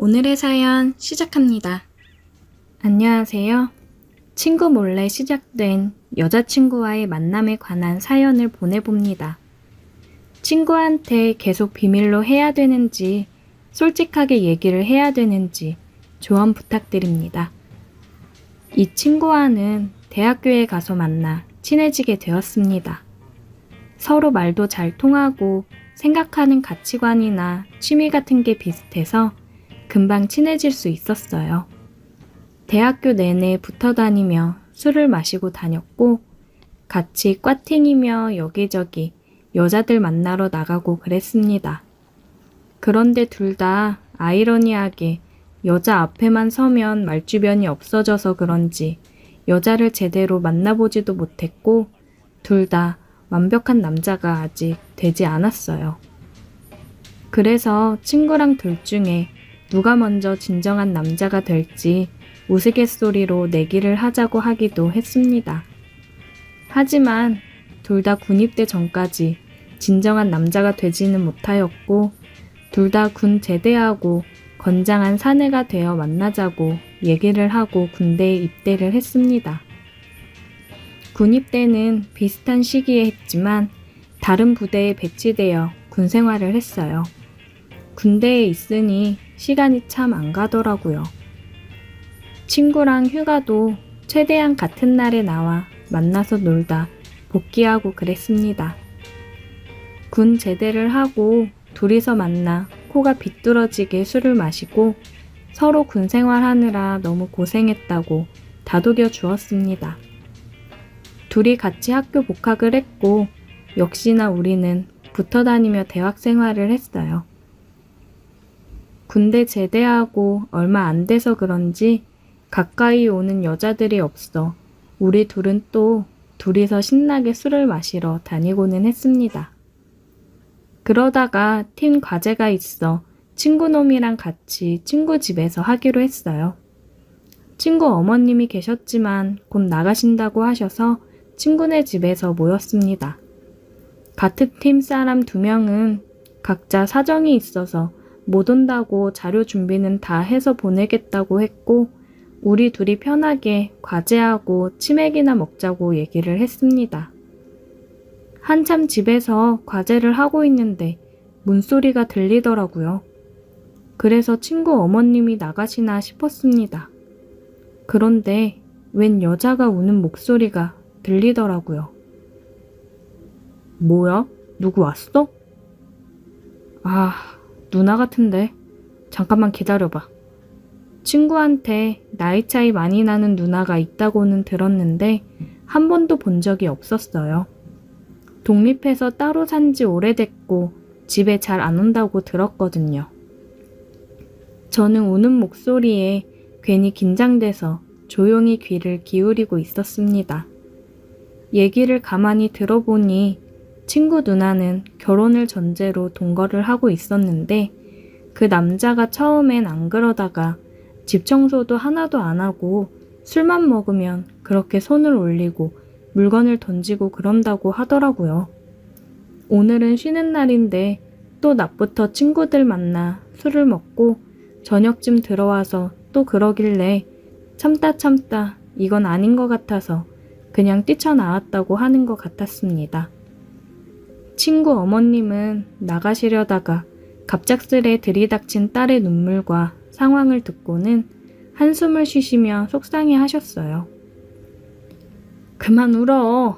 오늘의 사연 시작합니다. 안녕하세요. 친구 몰래 시작된 여자친구와의 만남에 관한 사연을 보내봅니다. 친구한테 계속 비밀로 해야 되는지, 솔직하게 얘기를 해야 되는지 조언 부탁드립니다. 이 친구와는 대학교에 가서 만나 친해지게 되었습니다. 서로 말도 잘 통하고 생각하는 가치관이나 취미 같은 게 비슷해서 금방 친해질 수 있었어요. 대학교 내내 붙어 다니며 술을 마시고 다녔고, 같이 꽈팅이며 여기저기 여자들 만나러 나가고 그랬습니다. 그런데 둘 다 아이러니하게 여자 앞에만 서면 말주변이 없어져서 그런지 여자를 제대로 만나보지도 못했고, 둘 다 완벽한 남자가 아직 되지 않았어요. 그래서 친구랑 둘 중에 누가 먼저 진정한 남자가 될지 우스갯소리로 내기를 하자고 하기도 했습니다. 하지만 둘 다 군입대 전까지 진정한 남자가 되지는 못하였고 둘 다 군 제대하고 건장한 사내가 되어 만나자고 얘기를 하고 군대에 입대를 했습니다. 군입대는 비슷한 시기에 했지만 다른 부대에 배치되어 군 생활을 했어요. 군대에 있으니 시간이 참 안 가더라고요. 친구랑 휴가도 최대한 같은 날에 나와 만나서 놀다 복귀하고 그랬습니다. 군 제대를 하고 둘이서 만나 코가 비뚤어지게 술을 마시고 서로 군 생활하느라 너무 고생했다고 다독여 주었습니다. 둘이 같이 학교 복학을 했고 역시나 우리는 붙어 다니며 대학 생활을 했어요. 군대 제대하고 얼마 안 돼서 그런지 가까이 오는 여자들이 없어 우리 둘은 또 둘이서 신나게 술을 마시러 다니고는 했습니다. 그러다가 팀 과제가 있어 친구놈이랑 같이 친구 집에서 하기로 했어요. 친구 어머님이 계셨지만 곧 나가신다고 하셔서 친구네 집에서 모였습니다. 같은 팀 사람 두 명은 각자 사정이 있어서 못 온다고 자료 준비는 다 해서 보내겠다고 했고, 우리 둘이 편하게 과제하고 치맥이나 먹자고 얘기를 했습니다. 한참 집에서 과제를 하고 있는데 문소리가 들리더라고요. 그래서 친구 어머님이 나가시나 싶었습니다. 그런데 웬 여자가 우는 목소리가 들리더라고요. 뭐야? 누구 왔어? 아, 누나 같은데. 잠깐만 기다려봐. 친구한테 나이 차이 많이 나는 누나가 있다고는 들었는데 한 번도 본 적이 없었어요. 독립해서 따로 산 지 오래됐고 집에 잘 안 온다고 들었거든요. 저는 우는 목소리에 괜히 긴장돼서 조용히 귀를 기울이고 있었습니다. 얘기를 가만히 들어보니 친구 누나는 결혼을 전제로 동거를 하고 있었는데 그 남자가 처음엔 안 그러다가 집 청소도 하나도 안 하고 술만 먹으면 그렇게 손을 올리고 물건을 던지고 그런다고 하더라고요. 오늘은 쉬는 날인데 또 낮부터 친구들 만나 술을 먹고 저녁쯤 들어와서 또 그러길래 참다 참다 이건 아닌 것 같아서 그냥 뛰쳐나왔다고 하는 것 같았습니다. 친구 어머님은 나가시려다가 갑작스레 들이닥친 딸의 눈물과 상황을 듣고는 한숨을 쉬시며 속상해 하셨어요. 그만 울어.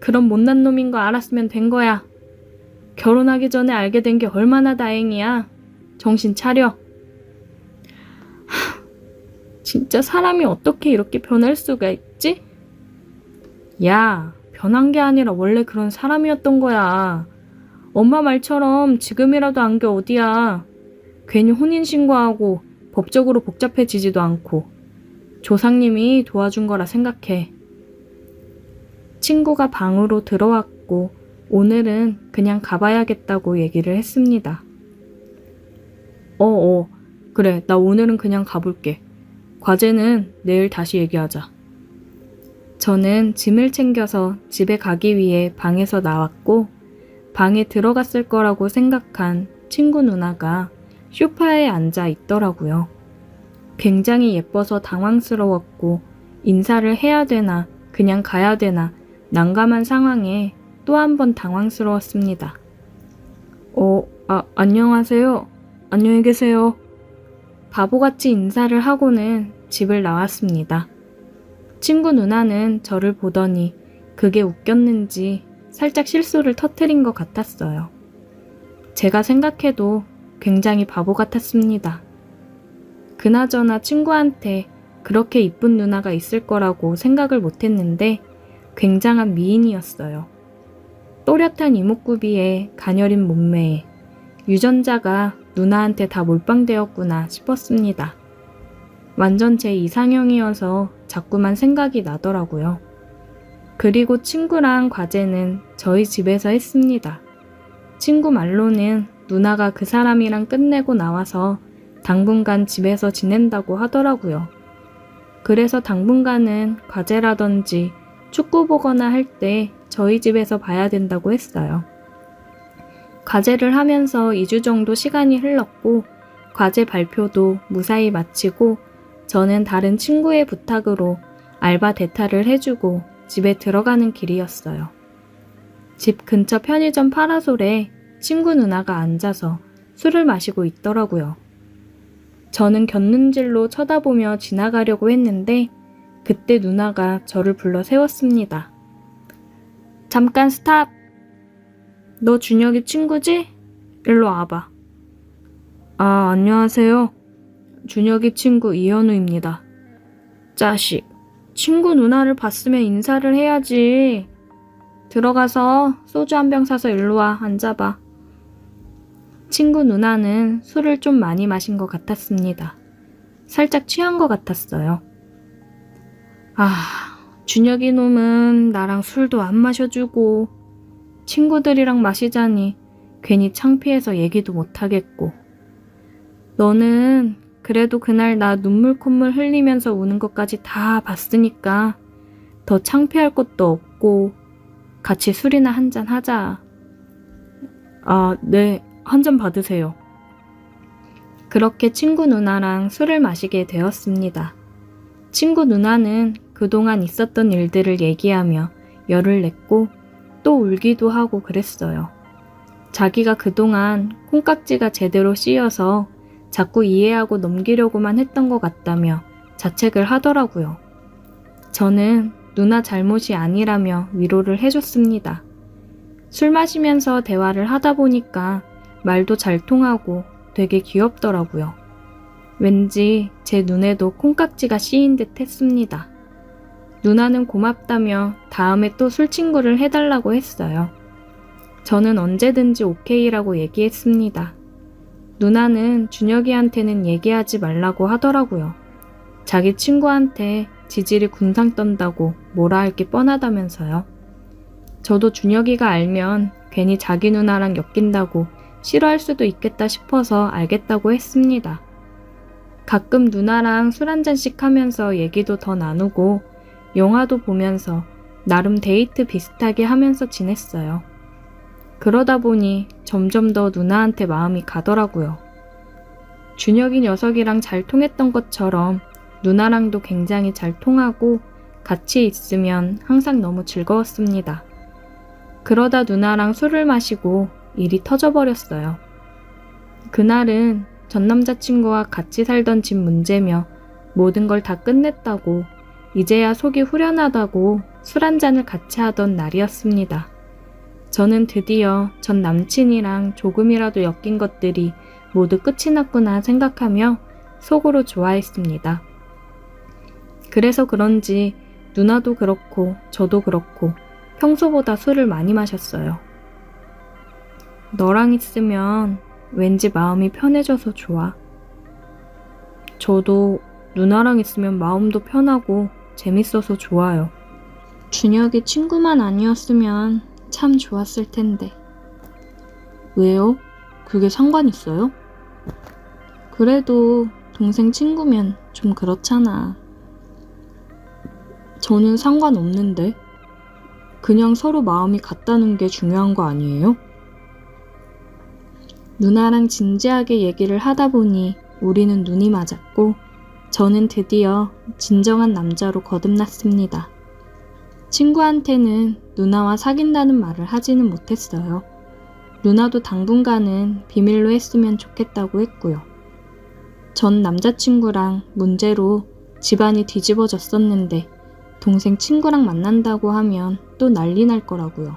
그런 못난 놈인 거 알았으면 된 거야. 결혼하기 전에 알게 된 게 얼마나 다행이야. 정신 차려. 하, 진짜 사람이 어떻게 이렇게 변할 수가 있지? 야, 변한 게 아니라 원래 그런 사람이었던 거야. 엄마 말처럼 지금이라도 안 게 어디야. 괜히 혼인신고하고 법적으로 복잡해지지도 않고 조상님이 도와준 거라 생각해. 친구가 방으로 들어왔고 오늘은 그냥 가봐야겠다고 얘기를 했습니다. 어, 어, 그래. 나 오늘은 그냥 가볼게. 과제는 내일 다시 얘기하자. 저는 짐을 챙겨서 집에 가기 위해 방에서 나왔고 방에 들어갔을 거라고 생각한 친구 누나가 소파에 앉아 있더라고요. 굉장히 예뻐서 당황스러웠고 인사를 해야 되나 그냥 가야 되나 난감한 상황에 또 한 번 당황스러웠습니다. 어, 아, 안녕하세요. 안녕히 계세요. 바보같이 인사를 하고는 집을 나왔습니다. 친구 누나는 저를 보더니 그게 웃겼는지 살짝 실수를 터트린 것 같았어요. 제가 생각해도 굉장히 바보 같았습니다. 그나저나 친구한테 그렇게 이쁜 누나가 있을 거라고 생각을 못 했는데 굉장한 미인이었어요. 또렷한 이목구비에 가녀린 몸매에 유전자가 누나한테 다 몰빵되었구나 싶었습니다. 완전 제 이상형이어서 자꾸만 생각이 나더라고요. 그리고 친구랑 과제는 저희 집에서 했습니다. 친구 말로는 누나가 그 사람이랑 끝내고 나와서 당분간 집에서 지낸다고 하더라고요. 그래서 당분간은 과제라든지 축구 보거나 할 때 저희 집에서 봐야 된다고 했어요. 과제를 하면서 2주 정도 시간이 흘렀고 과제 발표도 무사히 마치고 저는 다른 친구의 부탁으로 알바 대타를 해주고 집에 들어가는 길이었어요. 집 근처 편의점 파라솔에 친구 누나가 앉아서 술을 마시고 있더라고요. 저는 곁눈질로 쳐다보며 지나가려고 했는데 그때 누나가 저를 불러 세웠습니다. 잠깐 스탑! 너 준혁이 친구지? 일로 와봐. 아, 안녕하세요. 준혁이 친구 이현우입니다. 짜식, 친구 누나를 봤으면 인사를 해야지. 들어가서 소주 한 병 사서 일로 와, 앉아봐. 친구 누나는 술을 좀 많이 마신 것 같았습니다. 살짝 취한 것 같았어요. 아, 준혁이 놈은 나랑 술도 안 마셔주고, 친구들이랑 마시자니 괜히 창피해서 얘기도 못하겠고. 너는 그래도 그날 나 눈물 콧물 흘리면서 우는 것까지 다 봤으니까 더 창피할 것도 없고 같이 술이나 한 잔 하자. 아, 네. 한 잔 받으세요. 그렇게 친구 누나랑 술을 마시게 되었습니다. 친구 누나는 그동안 있었던 일들을 얘기하며 열을 냈고 또 울기도 하고 그랬어요. 자기가 그동안 콩깍지가 제대로 씌여서 자꾸 이해하고 넘기려고만 했던 것 같다며 자책을 하더라고요. 저는 누나 잘못이 아니라며 위로를 해줬습니다. 술 마시면서 대화를 하다 보니까 말도 잘 통하고 되게 귀엽더라고요. 왠지 제 눈에도 콩깍지가 씌인 듯 했습니다. 누나는 고맙다며 다음에 또 술친구를 해달라고 했어요. 저는 언제든지 오케이라고 얘기했습니다. 누나는 준혁이한테는 얘기하지 말라고 하더라고요. 자기 친구한테 지질이 군상 떤다고 뭐라 할 게 뻔하다면서요. 저도 준혁이가 알면 괜히 자기 누나랑 엮인다고 싫어할 수도 있겠다 싶어서 알겠다고 했습니다. 가끔 누나랑 술 한잔씩 하면서 얘기도 더 나누고 영화도 보면서 나름 데이트 비슷하게 하면서 지냈어요. 그러다 보니 점점 더 누나한테 마음이 가더라고요. 준혁이 녀석이랑 잘 통했던 것처럼 누나랑도 굉장히 잘 통하고 같이 있으면 항상 너무 즐거웠습니다. 그러다 누나랑 술을 마시고 일이 터져버렸어요. 그날은 전 남자친구와 같이 살던 집 문제며 모든 걸 다 끝냈다고 이제야 속이 후련하다고 술 한 잔을 같이 하던 날이었습니다. 저는 드디어 전 남친이랑 조금이라도 엮인 것들이 모두 끝이 났구나 생각하며 속으로 좋아했습니다. 그래서 그런지 누나도 그렇고 저도 그렇고 평소보다 술을 많이 마셨어요. 너랑 있으면 왠지 마음이 편해져서 좋아. 저도 누나랑 있으면 마음도 편하고 재밌어서 좋아요. 준혁이 친구만 아니었으면 참 좋았을 텐데. 왜요? 그게 상관 있어요? 그래도 동생 친구면 좀 그렇잖아. 저는 상관없는데. 그냥 서로 마음이 같다는 게 중요한 거 아니에요? 누나랑 진지하게 얘기를 하다 보니 우리는 눈이 맞았고 저는 드디어 진정한 남자로 거듭났습니다. 친구한테는 누나와 사귄다는 말을 하지는 못했어요. 누나도 당분간은 비밀로 했으면 좋겠다고 했고요. 전 남자친구랑 문제로 집안이 뒤집어졌었는데 동생 친구랑 만난다고 하면 또 난리 날 거라고요.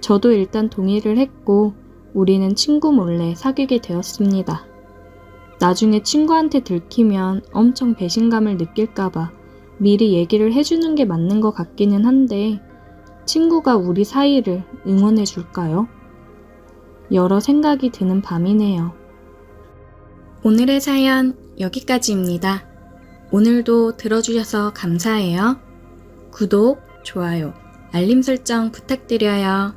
저도 일단 동의를 했고 우리는 친구 몰래 사귀게 되었습니다. 나중에 친구한테 들키면 엄청 배신감을 느낄까봐 미리 얘기를 해주는 게 맞는 것 같기는 한데 친구가 우리 사이를 응원해 줄까요? 여러 생각이 드는 밤이네요. 오늘의 사연 여기까지입니다. 오늘도 들어주셔서 감사해요. 구독, 좋아요, 알림 설정 부탁드려요.